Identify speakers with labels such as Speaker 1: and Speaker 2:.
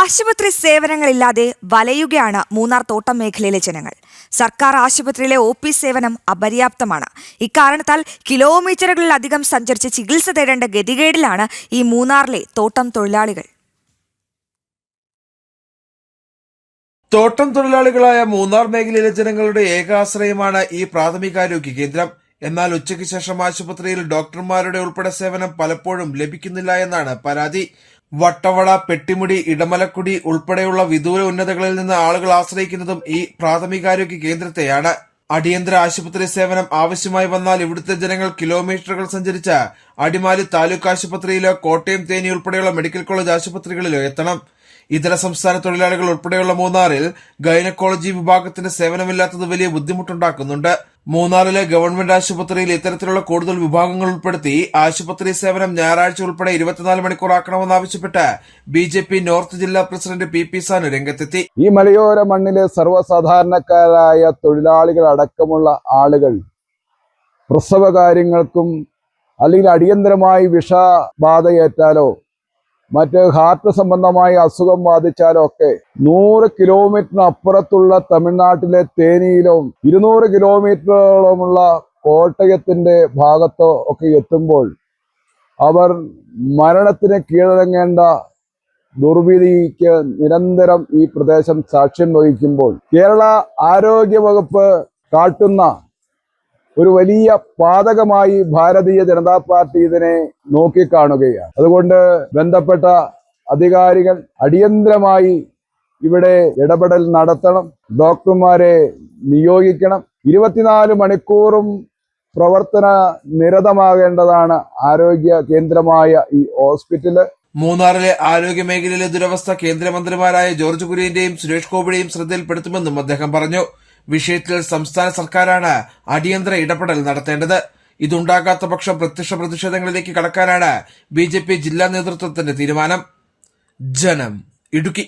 Speaker 1: ആശുപത്രി സേവനങ്ങളില്ലാതെ വലയുകയാണ് മൂന്നാർ തോട്ടം മേഖലയിലെ ജനങ്ങൾ. സർക്കാർ ആശുപത്രിയിലെ ഒ പി സേവനം അപര്യാപ്തമാണ്. ഇക്കാരണത്താൽ കിലോമീറ്ററുകളിലധികം സഞ്ചരിച്ച് ചികിത്സ തേടേണ്ട ഗതികേടിലാണ് ഈ മൂന്നാറിലെ തോട്ടം തൊഴിലാളികൾ.
Speaker 2: തോട്ടം തൊഴിലാളികളായ മൂന്നാർ മേഖലയിലെ ജനങ്ങളുടെ ഏകാശ്രയമാണ് ഈ പ്രാഥമികാരോഗ്യ കേന്ദ്രം. എന്നാൽ ഉച്ചയ്ക്ക് ശേഷം ആശുപത്രിയിൽ ഡോക്ടർമാരുടെ ഉൾപ്പെടെ സേവനം പലപ്പോഴും ലഭിക്കുന്നില്ല എന്നാണ് പരാതി. വട്ടവട പെട്ടിമുടി ഇടമലക്കുടി ഉൾപ്പെടെയുള്ള വിദൂര ഉന്നതകളിൽ നിന്ന് ആളുകൾ ആശ്രയിക്കുന്നതും ഈ പ്രാഥമികാരോഗ്യ കേന്ദ്രത്തെയാണ്. അടിയന്തര ആശുപത്രി സേവനം ആവശ്യമായി വന്നാൽ ഇവിടുത്തെ ജനങ്ങൾ കിലോമീറ്ററുകൾ സഞ്ചരിച്ച അടിമാലി താലൂക്ക് ആശുപത്രിയിലോ കോട്ടയം തേനി ഉൾപ്പെടെയുള്ള മെഡിക്കൽ കോളേജ് ആശുപത്രികളിലോ എത്തണം. ഇതര സംസ്ഥാന തൊഴിലാളികൾ ഉൾപ്പെടെയുള്ള മൂന്നാറിൽ ഗൈനക്കോളജി വിഭാഗത്തിന്റെ സേവനമില്ലാത്തത് വലിയ ബുദ്ധിമുട്ടുണ്ടാക്കുന്നുണ്ട്. മൂന്നാറിലെ ഗവൺമെന്റ് ആശുപത്രിയിൽ ഇത്തരത്തിലുള്ള കൂടുതൽ വിഭാഗങ്ങൾ ഉൾപ്പെടുത്തി ആശുപത്രി സേവനം ഞായറാഴ്ച ഉൾപ്പെടെ ഇരുപത്തിനാല് മണിക്കൂറാക്കണമെന്നാവശ്യപ്പെട്ട് ബി ജെ പി നോർത്ത് ജില്ലാ പ്രസിഡന്റ് പി പി സാനു രംഗത്തെത്തി.
Speaker 3: ഈ മലയോര മണ്ണിലെ സർവസാധാരണക്കാരായ തൊഴിലാളികൾ അടക്കമുള്ള ആളുകൾ പ്രസവ കാര്യങ്ങൾക്കും അല്ലെങ്കിൽ അടിയന്തരമായി വിഷബാധയേറ്റാലോ മറ്റ് ഹാർട്ട് സംബന്ധമായ അസുഖം ബാധിച്ചാലൊക്കെ നൂറ് കിലോമീറ്ററിന് അപ്പുറത്തുള്ള തമിഴ്നാട്ടിലെ തേനിയിലും ഇരുന്നൂറ് കിലോമീറ്ററോളമുള്ള കോട്ടയത്തിന്റെ ഭാഗത്തോ ഒക്കെ എത്തുമ്പോൾ അവർ മരണത്തിന് കീഴടങ്ങേണ്ട ദുർവിധിക്ക് നിരന്തരം ഈ പ്രദേശം സാക്ഷ്യം വഹിക്കുമ്പോൾ കേരള ആരോഗ്യ വകുപ്പ് കാട്ടുന്ന ഒരു വലിയ പാതകമായി ഭാരതീയ ജനതാ പാർട്ടി ഇതിനെ നോക്കിക്കാണുകയാണ്. അതുകൊണ്ട് ബന്ധപ്പെട്ട അധികാരികൾ അടിയന്തരമായി ഇവിടെ ഇടപെടൽ നടത്തണം. ഡോക്ടർമാരെ നിയോഗിക്കണം. ഇരുപത്തിനാല് മണിക്കൂറും പ്രവർത്തന നിരതമാകേണ്ടതാണ് ആരോഗ്യ കേന്ദ്രമായ ഈ ഹോസ്പിറ്റൽ.
Speaker 2: മൂന്നാറിലെ ആരോഗ്യ മേഖലയിലെ ദുരവസ്ഥ കേന്ദ്രമന്ത്രിമാരായ ജോർജ് കുര്യന്റെയും സുരേഷ് ഗോപിയുടെയും ശ്രദ്ധയിൽപ്പെടുത്തുമെന്നും അദ്ദേഹം പറഞ്ഞു. വിഷയത്തിൽ സംസ്ഥാന സർക്കാരാണ് അടിയന്തര ഇടപെടൽ നടത്തേണ്ടത്. ഇതുണ്ടാകാത്ത പക്ഷം പ്രത്യക്ഷ പ്രതിഷേധങ്ങളിലേക്ക് കടക്കാനാണ് ബി ജില്ലാ നേതൃത്വത്തിന്റെ തീരുമാനം. ജനം ഇടുക്കി.